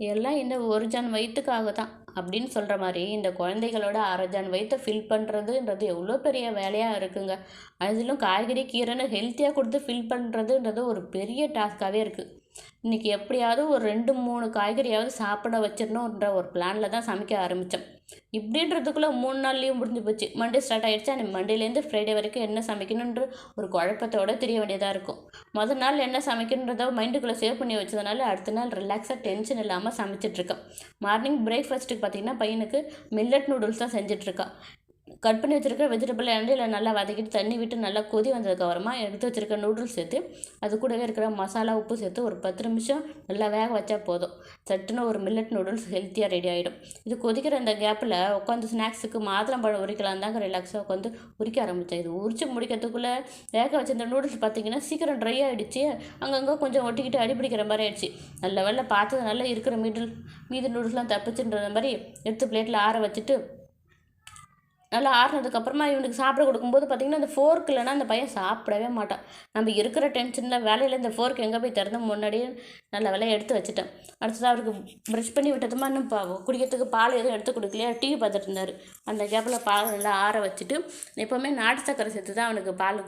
எல்லாம் இந்த ஒரு ஜான் வயிற்றுக்காக தான் அப்படின்னு சொல்கிற மாதிரி இந்த குழந்தைகளோட அரை ஜான் வயிற்றை ஃபில் பண்ணுறதுன்றது எவ்வளோ பெரிய வேலையாக இருக்குங்க. அதிலும் காய்கறி கீரைன்னு ஹெல்த்தியாக கொடுத்து ஃபில் பண்ணுறதுன்றது ஒரு பெரிய டாஸ்க்காகவே இருக்குது இன்றைக்கி எப்படியாவது ஒரு ரெண்டு மூணு காய்கறியாவது சாப்பிட வச்சிடணுன்ற ஒரு பிளானில் தான் சமைக்க ஆரம்பித்தோம் இப்படின்றதுக்குள்ளே மூணு நாள் லீவ் முடிஞ்சு போச்சு. மண்டே ஸ்டார்ட் ஆகிடுச்சு அந்த மண்டேலேருந்து ஃப்ரைடே வரைக்கும் என்ன சமைக்கணுன்ற ஒரு குழப்பத்தோடு தெரிய வேண்டியதாக இருக்கும். மொதல் நாள் என்ன சமைக்கணுன்றத மைண்டுக்குள்ளே சேவ் பண்ணி வச்சதுனால அடுத்த நாள் ரிலாக்ஸாக டென்ஷன் இல்லாமல் சமைச்சிட்ருக்கேன் மார்னிங் பிரேக்ஃபாஸ்ட்டுக்கு பார்த்திங்கன்னா பையனுக்கு மில்லட் நூடுல்ஸ் தான் செஞ்சிட்ருக்கான் கட் பண்ணி வச்சுருக்க வெஜிடபிள் எண்ணெயில் நல்லா வதக்கிட்டு தண்ணி விட்டு நல்லா கொதி வந்ததுக்கப்புறமா எடுத்து வச்சுருக்க நூடுல்ஸ் சேர்த்து அது கூடவே இருக்கிற மசாலா உப்பு சேர்த்து ஒரு பத்து நிமிஷம் நல்லா வேக வச்சா போதும். சட்டுன்னு ஒரு மில்லட் நூடுல்ஸ் ஹெல்த்தியாக ரெடி ஆகிடும் இது கொதிக்கிற அந்த கேப்பில் உட்காந்து ஸ்நாக்ஸுக்கு மாதுளம்பழம் உரிக்கலாம் தாங்க ரிலாக்ஸாக உட்காந்து உரிக்க ஆரம்பித்தேன் இது உரிச்சு முடிக்கிறதுக்குள்ளே வேக வச்சிருந்த நூடுல்ஸ் பார்த்திங்கன்னா சீக்கிரம் ட்ரை ஆகிடுச்சு அங்கங்கே கொஞ்சம் ஒட்டிக்கிட்டு அடிப்பிடிக்கிற மாதிரி ஆயிடுச்சு. நல்ல வேலை நல்லா இருக்கிற மீடில் மீதி நூடுல்ஸ்லாம் தப்பிச்சுன்ற மாதிரி எடுத்து பிளேட்டில் ஆற வச்சுட்டு நல்லா ஆறுனதுக்கப்புறமா இவனுக்கு சாப்பிட கொடுக்கும்போது பார்த்திங்கன்னா அந்த ஃபோர்க் இல்லைனா அந்த பையன் சாப்பிடவே மாட்டான். நம்ம இருக்கிற டென்ஷனில் வேலையில் இந்த ஃபோர்க் எங்கே போய் திறந்து முன்னாடியே நல்ல வேலையை எடுத்து வச்சுட்டேன். அடுத்தது அவருக்கு ப்ரஷ் பண்ணி விட்டதுமா இன்னும் பா குடிக்கிறதுக்கு பால் எதுவும் எடுத்து கொடுக்கலையா? டிவி பார்த்துட்டு இருந்தார். அந்த கேப்பில் பால் நல்லா ஆற வச்சுட்டு எப்போவுமே நாட்டு சக்கரை சேர்த்து தான் அவனுக்கு பால்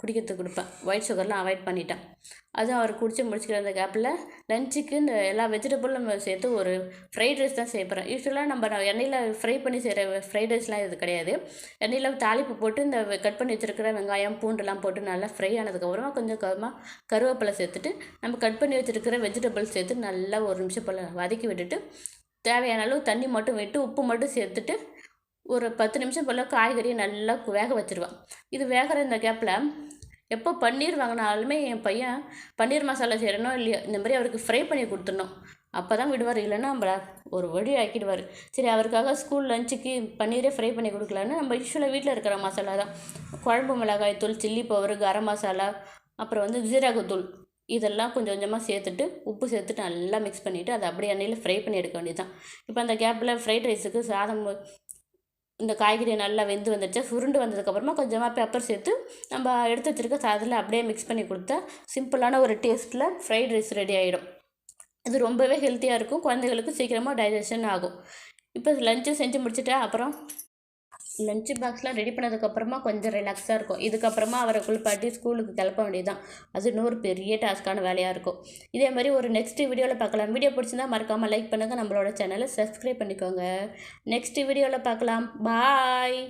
குடிக்கிறதுக்கு கொடுப்பேன். ஒயிட் சுகர்லாம் அவாய்ட் பண்ணிட்டேன். அதுவும் அவர் குடிச்சு முடிச்சுக்கிற அந்த கேப்பில் லஞ்சுக்கு இந்த எல்லா வெஜிடபிளும் நம்ம சேர்த்து ஒரு ஃப்ரைட் ரைஸ் தான் செய்யப்படுறோம் யூஸ்வலாக நம்ம எண்ணெயில் ஃப்ரை பண்ணி செய்கிற ஃப்ரைட் ரைஸ்லாம் இது கிடையாது. எண்ணெயில் தாளிப்பு போட்டு இந்த கட் பண்ணி வச்சுருக்கிற வெங்காயம் பூண்டுலாம் போட்டு நல்லா ஃப்ரை ஆனதுக்கப்புறமா கொஞ்சம் கொஞ்சமாக கருவேப்பிலை சேர்த்துட்டு நம்ம கட் பண்ணி வச்சுருக்கிற வெஜிடபிள்ஸ் சேர்த்து நல்லா ஒரு நிமிஷம் போல் வதக்கி விட்டுட்டு தேவையான அளவு தண்ணி மட்டும் விட்டு உப்பு மட்டும் சேர்த்துட்டு ஒரு பத்து நிமிஷம் போல் காய்கறியை நல்லா வேக வச்சுருவேன் இது வேகிற இந்த கேப்பில் எப்போ பன்னீர் வாங்கினாலுமே என் பையன் பன்னீர் மசாலா செய்கிறனோ இல்லையோ இந்த மாதிரி அவருக்கு ஃப்ரை பண்ணி கொடுத்துடணும். அப்போ தான் விடுவார். இல்லைன்னா நம்மள ஒரு வழி ஆக்கிடுவார். சரி அவருக்காக ஸ்கூல் லஞ்சுக்கு பன்னீரே ஃப்ரை பண்ணி கொடுக்கலான்னு நம்ம யூஸ்வலாக வீட்டில் இருக்கிற மசாலா தான். குழம்பு மிளகாய் தூள் சில்லி பவுரு கரம் மசாலா அப்புறம் வந்து ஜீரகத்தூள் இதெல்லாம் கொஞ்சம் கொஞ்சமாக சேர்த்துட்டு உப்பு சேர்த்துட்டு நல்லா மிக்ஸ் பண்ணிவிட்டு அதை அப்படியே எண்ணெயில் ஃப்ரை பண்ணி எடுக்க வேண்டியது தான் இப்போ அந்த கேப்பில் ஃப்ரைட் ரைஸுக்கு சாதம் இந்த காய்கறி நல்லா வெந்து வந்துடுச்சு சுருண்டு வந்ததுக்கப்புறமா கொஞ்சமாக பெப்பர் சேர்த்து நம்ம எடுத்து வச்சுருக்க சாதத்தில் அப்படியே மிக்ஸ் பண்ணி கொடுத்தா சிம்பிளான ஒரு டேஸ்ட்டில் ஃப்ரைட் ரைஸ் ரெடி ஆகிடும் இது ரொம்பவே ஹெல்த்தியாக இருக்கும். குழந்தைகளுக்கு சீக்கிரமாக டைஜஷன் ஆகும். இப்போ லஞ்சு செஞ்சு முடிச்சுட்டா அப்புறம் லஞ்ச் பாக்ஸ்லாம் ரெடி பண்ணதுக்கப்புறமா கொஞ்சம் ரிலாக்ஸாக இருக்கும். இதுக்கப்புறமா அவரை குளிப்பாட்டி ஸ்கூலுக்கு கிளப்ப வேண்டியதுதான். அது இன்னொரு பெரிய டாஸ்க்கான வேலையாக இருக்கும். இதே மாதிரி ஒரு நெக்ஸ்ட் வீடியோவில் பார்க்கலாம். வீடியோ பிடிச்சிருந்தா மறக்காமல் லைக் பண்ணுங்கள் நம்மளோட சேனலை சப்ஸ்கிரைப் பண்ணிக்கோங்க. நெக்ஸ்ட் வீடியோவில் பார்க்கலாம். பாய்